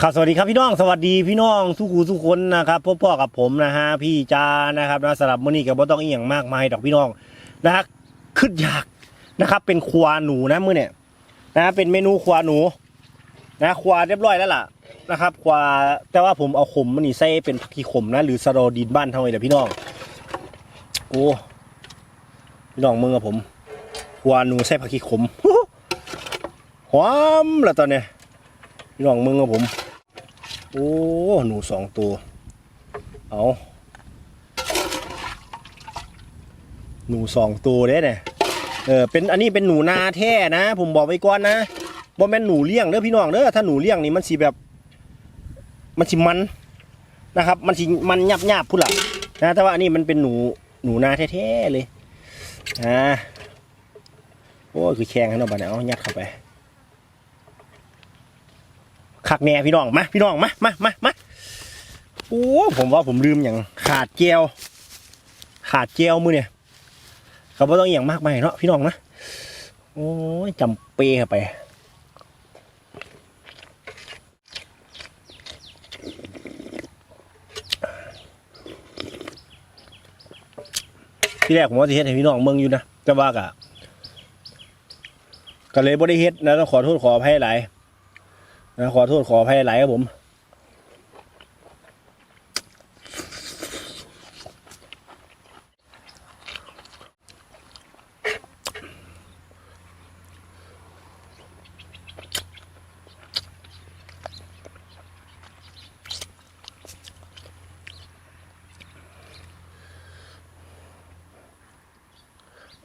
ครับสวัสดีครับพี่น้องสวัสดีพี่น้องทุกคูทุกคนนะครับพบพ่อกับผมนะฮะพี่จานะครับนะสำหรับมื้อนี้กับบ่ต้องอีหยังมากมายดอกพี่น้องนะฮะขึ้นอยากนะครับ เป็นครัวหนูนะมื้อเนี่ยนะเป็นเมนูครัวหนูนะครัวเรียบร้อยแล้วล่ะนะครับครัวแต่ว่าผมเอาขมมันนี่ใส่เป็นผักชีขมนะหรือสะโรดินบ้านเท่าไหร่เดี๋ยวพี่น้องโอ้พี่น้องมึงกับผมครัวหนูใส่ผักชีขมหอมแล้วตอนเนี้ยพี่น้องมึงกับผม โอ้ หนูสองตัว เอาหนูสองตัวเด้เนี่ยเออเป็นอันนี้เป็นหนูนาแท้นะ ผมบอกไว้ก่อนนะบ่แม่นหนูเลี้ยงเด้อพี่น้องเด้อถ้าหนูเลี้ยงนี่มันสิแบบ มันสิมันนะครับ มันสิมันหยับหยับพุ่นละนะแต่ว่าอันนี้มันเป็นหนูหนูนาแท้ๆเลยอ่าโอ้คือแข็งให้เนาดนี้เอายัดเข้าไป คักแน่พี่น้องมาพี่น้องมามามามาโอ้ผมว่าผมลืมอย่างขาดเจลขาดเจลมือเนี่ยเขาไม่ต้องอหย่างมากมายเนาะพี่น้องนะโอ้ยจำเปเข้าไปที่แรกผมว่าจะเฮ็ดให้พี่น้องเมืองอยู่นะแต่ว่ากะก็เลยบ่ได้เฮ็ดนะต้องขอโทษขออภัยหลาย นะขอโทษขออภัยหลายครับผม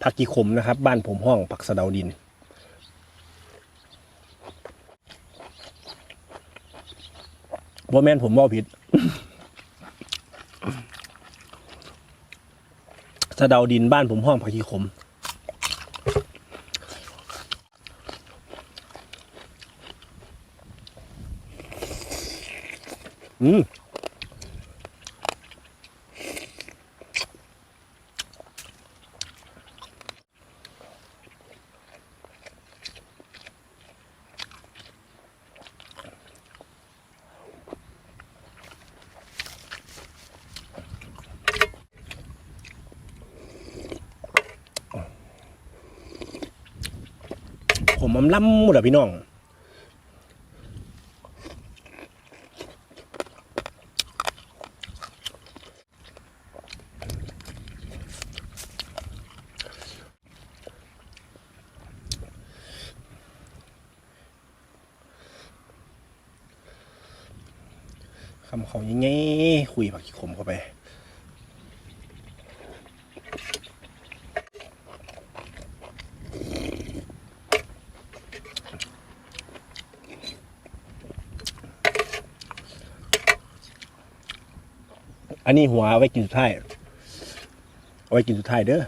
ผักกีขมนะครับ บ้านผมห้องผักสะเดาดิน บ่แม่นผมว่าผิดสะเดาดินบ้านผมห้องผักชีขม อืมผ มอำล่ำหมดอะพี่น้องคำเขายังไงคุยผักขี้ขมเข้าไป อันนี้หัวไว้กินสุดท้ายเอาไว้กินสุดท้ายเด้อ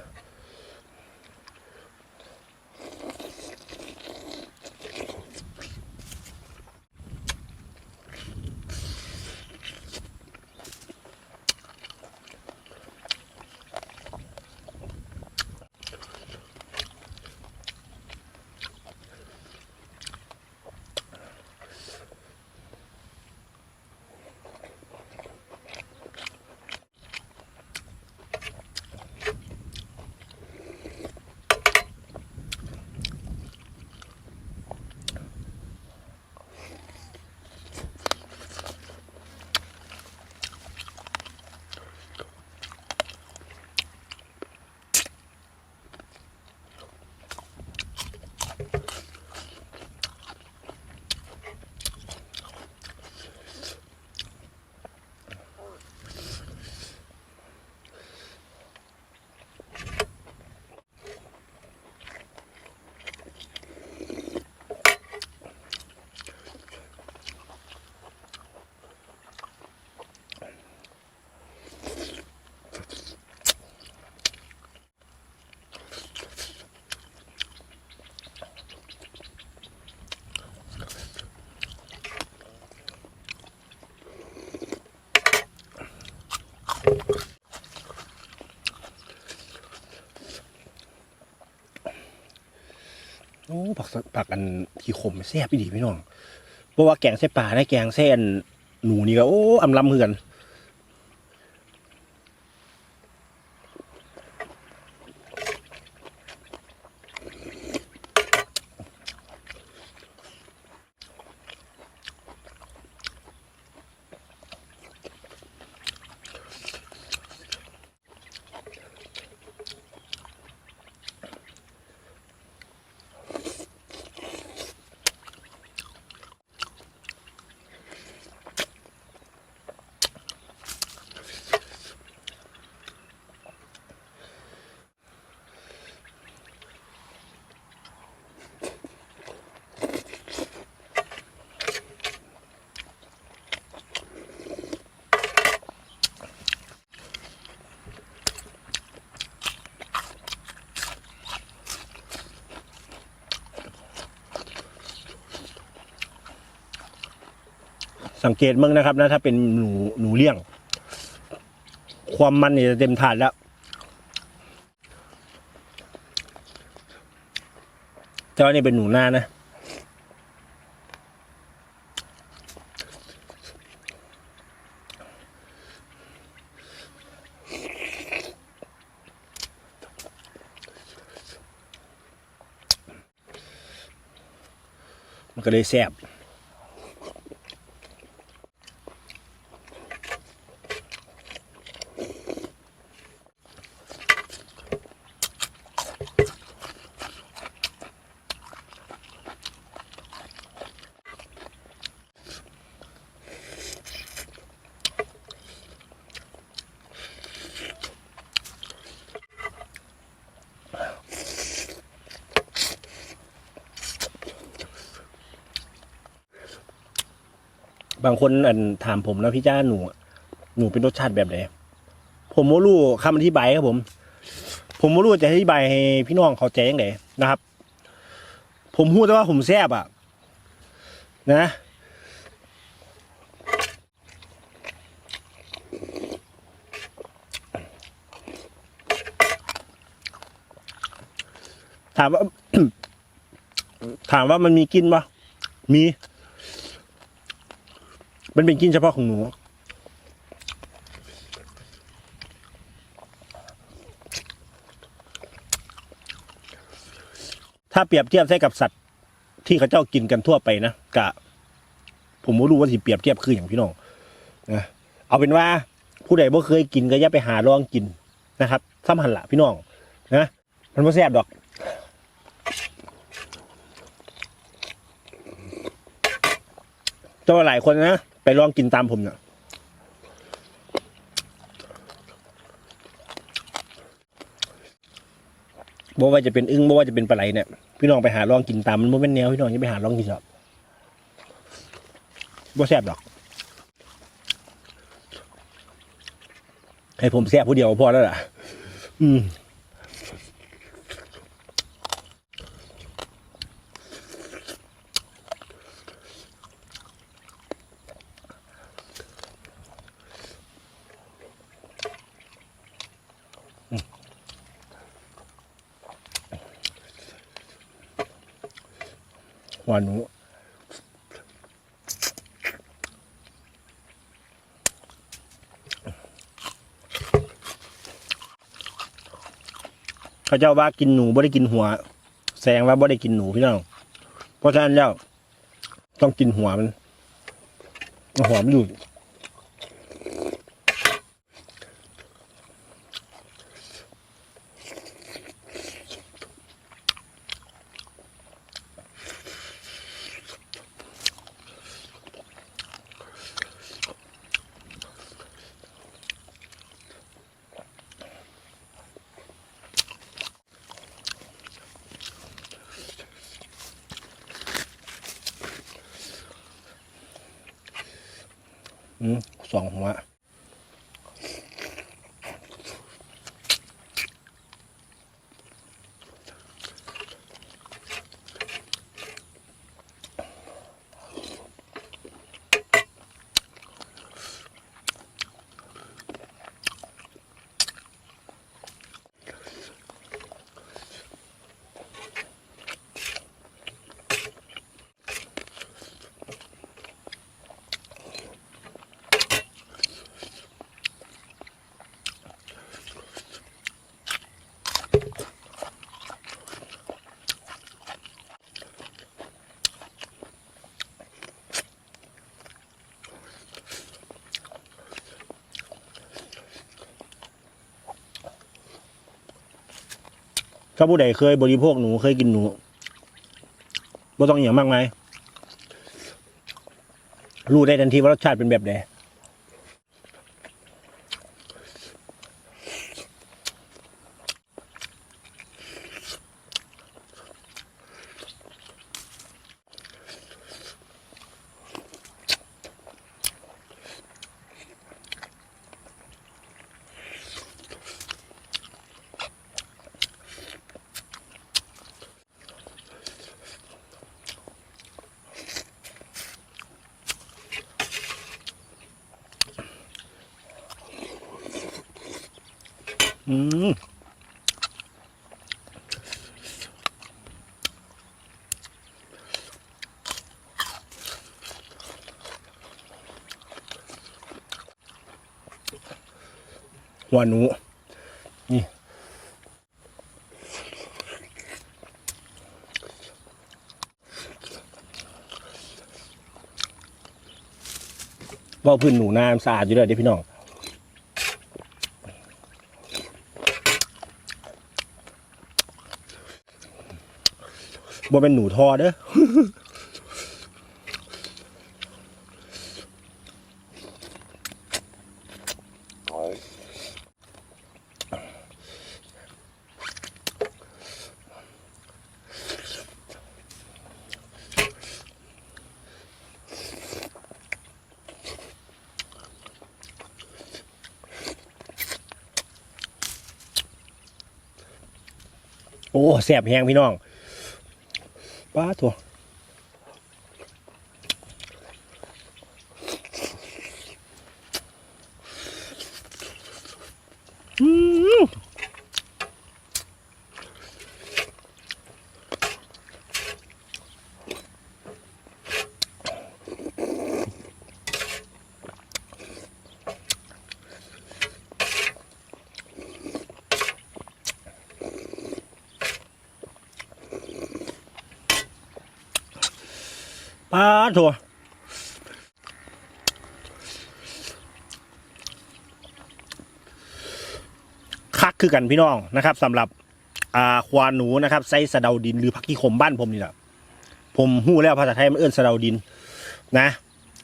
อ้ผักสผักอันขี้ขมแซ่บพี่ดีพี่น้องเพราะว่าแกงเส้นปลาได้แกงเส้นหนูนี่ก็โอ้อำลำเหมือน สังเกตมึงนะครับนะถ้าเป็นหนูหนูเลี้ยง ความมันเนี่ยจะเต็มถาดแล้ว แต่ว่านี่เป็นหนูหน้านะมันก็เลยแซ่บ บางคนอันถามผมนะพี่จ้าหนูหนูเป็นรสชาติแบบไหนผมไม่รู้คำอธิบายครับผม ผมไม่รู้จะอธิบายให้พี่น้องเขาใจยังไงนะครับ ผมพูดแต่ว่าผมแซ่บอะ นะถามว่า ถามว่ามันมีกินปะมี มันเป็นกลินเฉพาะของหนูถ้าเปรียบเทียบใช้กับสัตว์ที่เขาเจ้ากินกันทั่วไปนะกะ ผมไม่รู้ว่าสิเปรียบเทียบคืออย่างพี่น้องนะเอาเป็นว่าผู้ใดบ่เคยกินก็อย่าไปหาลองกินนะครับซ้ำหันละพี่น้องนะมันไม่แซ่บดอกแต่ว่าหลายคนนะ ไปลองกินตามผมเนี่ยบ่ว่าจะเป็นอึ้งบ่ว่าจะเป็นปลาไหลเนี่ยพี่น้องไปหาลองกินตามมันบ่เป็นแนวพี่น้องอย่าไปหาลองกินหรอกบ่แซ่บดอก ให้ผมแซ่บผู้เดียวพอแล้วล่ะ อืม วานหนูเขาเจ้าว่ากินหนูไม่ได้กินหัว แสงว่าไม่ได้กินหนูพี่น้องเพราะฉะนั้นแล้วต้องกินหัวมันหัวมันอยู่ อืม สองหัวาผู้ใดเคยบริโภคหนูเคยกินหนูบ่ต้องอหย่างมากไหมรู้ได้ทันทีว่ารสชาติเป็นแบบใด อืมหัวหนูนี่ว่าพื้นหนูน้ำสะอาดอยู่เลยเด้พี่น้อง บ่เป็นหนูทอเด้อโอ้แสบแหงพี่น้อง ป้าตัว ป้าตัวคักคือกันพี่น้องนะครับสำหรับอ่าควานหนูนะครับไส้สะเดาดินหรือผักขี้ขมบ้านผมนี่แหละผมหู้แล้วภาษาไทยมันเอื้นสะเดาดิน นะ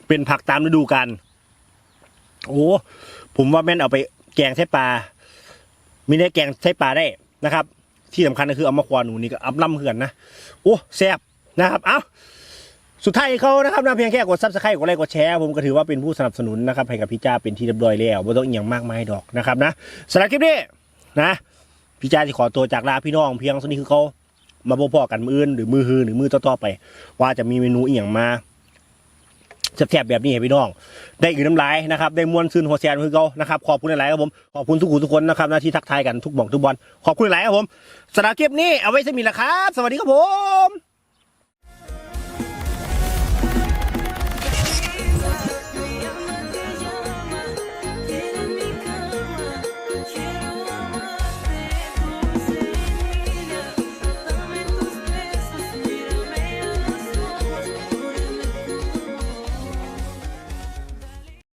เป็นผักตามฤดูกาลโอ้ผมว่าแม่นเอาไปแกงใช้ปลามีได้แกงใช้ปลาได้นะครับ ที่สำคัญก็คือเอามาควานหนูนี่ก็อับล่ำเหือนนะโอ้แซ่บนะครับ เอ้า สุดท้ายเขานะครับนะเพียงแค่กดซับสไครต์กดไลค์กดแชร์ผมก็ถือว่าเป็นผู้สนับสนุนนะครับให้กับพี่จ้าเป็นที่เรียบร้อยแล้วไม่ต้องอหย่างมากมายดอกนะครับนะสำหรับคลิปนี้นะพี่จ้าจะขอตัวจากลาพี่น้องเพียงเท่านี้คือเขามาพบพ่อกันมืออื่นหรือมือฮือหรือมือต่อๆไป ว่าจะมีเมนูอีกอย่างมาแซ่บๆแบบนี้ให้พี่น้อง ได้อื่นน้ำลายนะครับได้มวนซึนหัวแซนคือเขานะครับขอบคุณหลายๆครับผมขอบคุณทุกคนทุกคนนะครับนะที่ทักทายกันทุกบอกทุกบอลขอบคุณหลายครับผมสำหรับคลิปนี้เอาไว้สมิละครับ สวัสดีครับผม